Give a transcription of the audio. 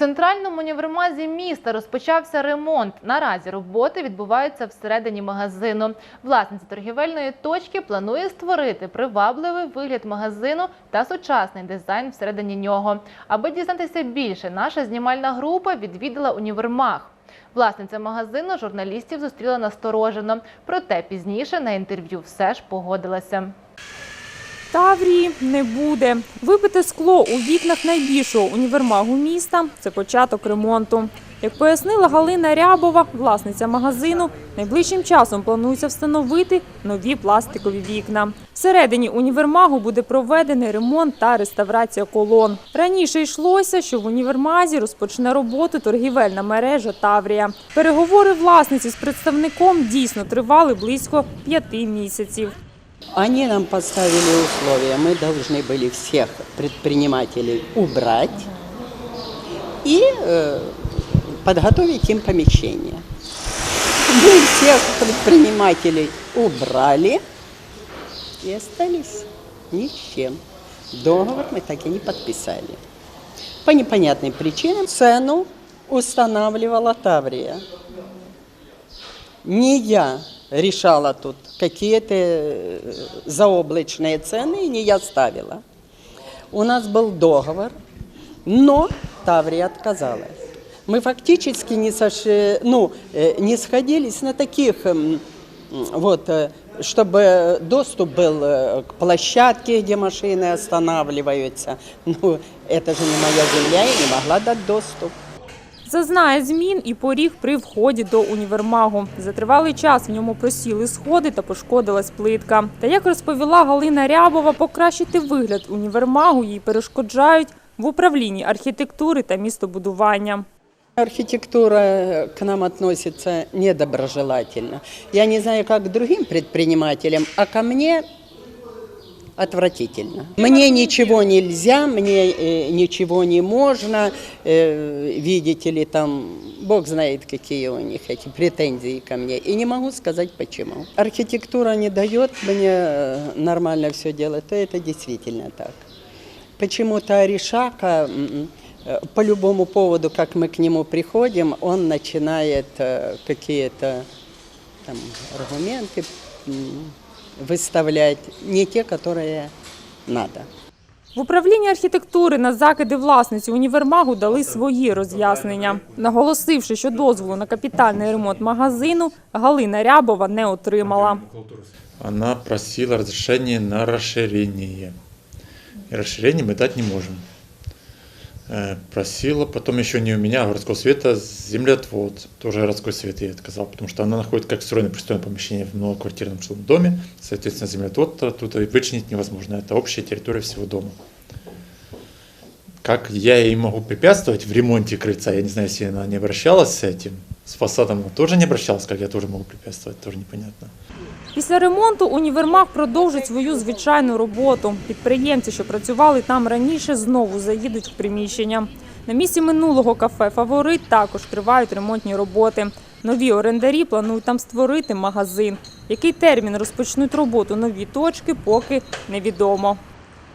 Центральному універмазі міста розпочався ремонт. Наразі роботи відбуваються всередині магазину. Власниця торгівельної точки планує створити привабливий вигляд магазину та сучасний дизайн всередині нього. Аби дізнатися більше, наша знімальна група відвідала універмаг. Власниця магазину журналістів зустріла насторожено, проте пізніше на інтерв'ю все ж погодилася. Таврії не буде. Вибите скло у вікнах найбільшого універмагу міста це початок ремонту. Як пояснила Галина Рябова, власниця магазину, найближчим часом планується встановити нові пластикові вікна. Всередині універмагу буде проведений ремонт та реставрація колон. Раніше йшлося, що в універмазі розпочне роботу торгівельна мережа Таврія. Переговори власниці з представником дійсно тривали близько п'яти місяців. Они нам поставили условия. Мы должны были всех предпринимателей убрать и э, подготовить им помещение. Мы всех предпринимателей убрали и остались ни с чем. Договор мы так и не подписали. По непонятным причинам цену устанавливала Таврия. Не я решала тут какие-то э, заоблачные цены, и не я ставила. У нас был договор, но Таврия отказалась. Мы фактически не, сошли, ну, э, не сходились на таких, м, м, вот, э, чтобы доступ был к площадке, где машины останавливаются. Ну, это же не моя земля, я не могла дать доступ. Зазнає змін і поріг при вході до універмагу. За тривалий час в ньому просіли сходи та пошкодилась плитка. Та як розповіла Галина Рябова, покращити вигляд універмагу їй перешкоджають в управлінні архітектури та містобудування. Архитектура к нам относится недоброжелательно. Я не знаю, как к другим предпринимателям, а ко мне отвратительно. Мне ничего нельзя, мне э, ничего не можно, э, видите ли, там, Бог знает, какие у них эти претензии ко мне. И не могу сказать почему. Архитектура не дает мне э, нормально все делать, то это действительно так. Почему-то Аришака м, э, по любому поводу, как мы к нему приходим, он начинает какие-то там аргументы выставлять, не те, которые надо. В управлінні архітектури на закиди власниці універмагу дали свої роз'яснення, наголосивши, що дозволу на капітальний ремонт магазину Галина Рябова не отримала. Она просила разрешение на расширение. И расширение мы дать не можем. Э, Просила, потом еще не у меня, а городского совета, землеотвод. Тоже городской совет ей отказал, потому что она находит как встроенное пристроенное помещение в многоквартирном жилом доме. Соответственно, землеотвод тут вычинить невозможно. Это общая территория всего дома. Как я ей могу препятствовать в ремонте крыльца, я не знаю, если она не обращалась с этим. С фасадом она тоже не обращалась, как я тоже могу препятствовать, тоже непонятно. Після ремонту універмаг продовжить свою звичайну роботу. Підприємці, що працювали там раніше, знову заїдуть в приміщення. На місці минулого кафе Фаворит також тривають ремонтні роботи. Нові орендарі планують там створити магазин. Який термін розпочнуть роботу нові точки, поки невідомо.